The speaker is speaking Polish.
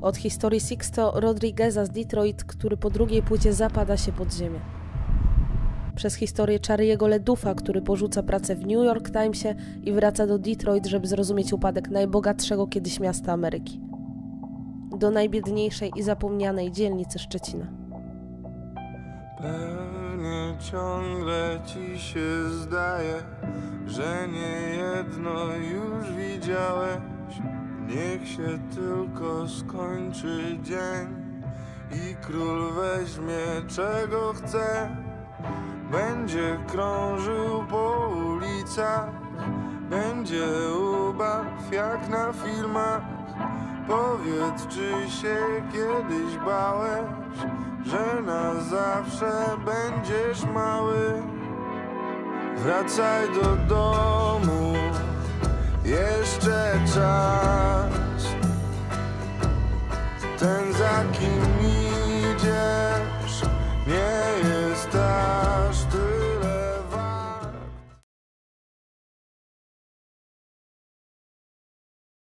Od historii Sixto Rodrigueza z Detroit, który po drugiej płycie zapada się pod ziemię. Przez historię Charlie'ego Ledufa, który porzuca pracę w New York Timesie i wraca do Detroit, żeby zrozumieć upadek najbogatszego kiedyś miasta Ameryki. Do najbiedniejszej i zapomnianej dzielnicy Szczecina. Pewnie ciągle ci się zdaje, że nie jedno już widziałeś. Niech się tylko skończy dzień i król weźmie czego chce. Będzie krążył po ulicach, będzie ubaw jak na filmach. Powiedz, czy się kiedyś bałeś, że na zawsze będziesz mały? Wracaj do domu, jeszcze czas. jakim idziesz, nie jest aż ty.